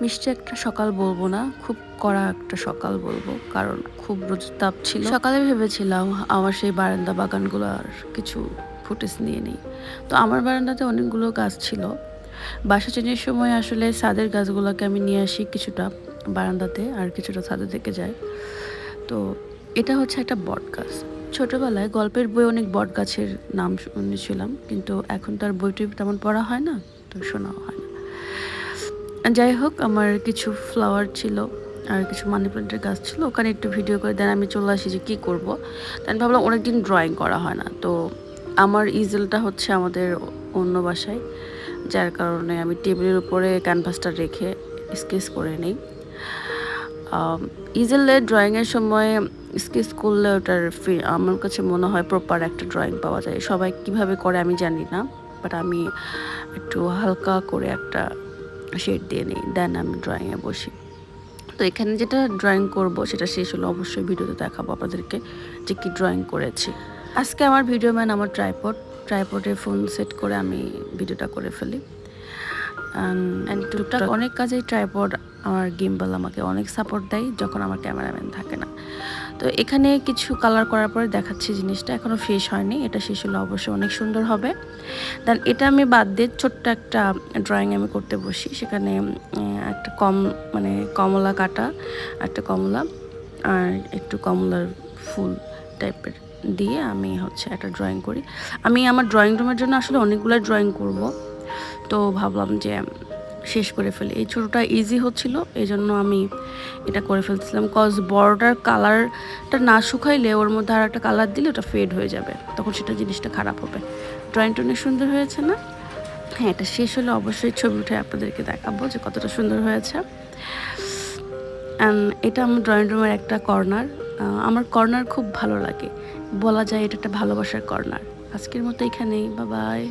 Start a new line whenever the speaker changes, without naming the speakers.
মিষ্টি একটা সকাল বলব না, খুব কড়া একটা সকাল বলব, কারণ খুব রোজ তাপ ছিল। সকালে ভেবেছিলাম আমার সেই বারান্দা বাগানগুলোর কিছু ফুটেজ নিয়ে নিই। তো আমার বারান্দাতে অনেকগুলো গাছ ছিল। বাসা চেঞ্জের সময় আসলে ছাদের গাছগুলোকে আমি নিয়ে আসি কিছুটা বারান্দাতে আর কিছুটা ছাদে থেকে যায়। তো এটা হচ্ছে একটা বট গাছ। ছোটোবেলায় গল্পের বই অনেক বট গাছের নাম শুনেছিলাম, কিন্তু এখন তার বইটি তেমন পড়া হয় না, তো শোনাও হয় না। যাই হোক, আমার কিছু ফ্লাওয়ার ছিল আর কিছু মানি প্ল্যান্টের গাছ ছিল, ওখানে একটু ভিডিও করে দেন আমি চলে আসি যে কী করব। আমি ভাবলাম অনেকদিন ড্রয়িং করা হয় না, তো আমার ইজেলটা হচ্ছে আমাদের অন্য বাসায়, যার কারণে আমি টেবিলের উপরে ক্যানভাসটা রেখে স্কেচ করে নিই। ইজেলে ড্রয়িংয়ের সময় স্কেচ করলে ওটার আমার কাছে মনে হয় প্রপার একটা ড্রয়িং পাওয়া যায়। সবাই কীভাবে করে আমি জানি না বাট আমি একটু হালকা করে একটা শেড দিয়ে নিই দেন আমি ড্রয়িংয়ে বসি। তো এখানে যেটা ড্রয়িং করব সেটা শেষ হলো অবশ্যই ভিডিওতে দেখাবো আপনাদেরকে যে কী ড্রয়িং করেছি। আজকে আমার ভিডিও ম্যান আমার ট্রাইপড ট্রাইপডে ফোন সেট করে আমি ভিডিওটা করে ফেলি। অ্যান্ড টুকটাক অনেক কাজেই ট্রাইপড আমার গিম্বল আমাকে অনেক সাপোর্ট দেয় যখন আমার ক্যামেরাম্যান থাকে না। তো এখানে কিছু কালার করার পরে দেখাচ্ছি জিনিসটা এখনও শেষ হয়নি এটা শেষ হলে অবশ্যই অনেক সুন্দর হবে। দেন এটা আমি বাদ দিয়ে ছোট্ট একটা ড্রয়িং আমি করতে বসি সেখানে একটা কম মানে কমলা কাটা একটা কমলা আর একটু কমলার ফুল টাইপের দিয়ে আমি হচ্ছে একটা ড্রয়িং করি। আমি আমার ড্রয়িং রুমের জন্য আসলে অনেকগুলো ড্রয়িং করব। তো ভাবলাম যে শেষ করে ফেলি। এই ছোটোটা ইজি হচ্ছিল এই জন্য আমি এটা করে ফেলতেছিলাম। কজ বড়টার কালারটা না শুকাইলে ওর মধ্যে আর একটা কালার দিলে ওটা ফেড হয়ে যাবে, তখন সেটা জিনিসটা খারাপ হবে। ড্রয়িংটা অনেক সুন্দর হয়েছে না? হ্যাঁ এটা শেষ হলে অবশ্যই ছবি উঠে আপনাদেরকে দেখাবো যে কতটা সুন্দর হয়েছে। অ্যান্ড এটা আমার ড্রয়িং রুমের একটা কর্নার আমার কর্নার খুব ভালো লাগে। বলা যায় এটা একটা ভালোবাসার কর্নার আজকের মতো এখানেই বা বাই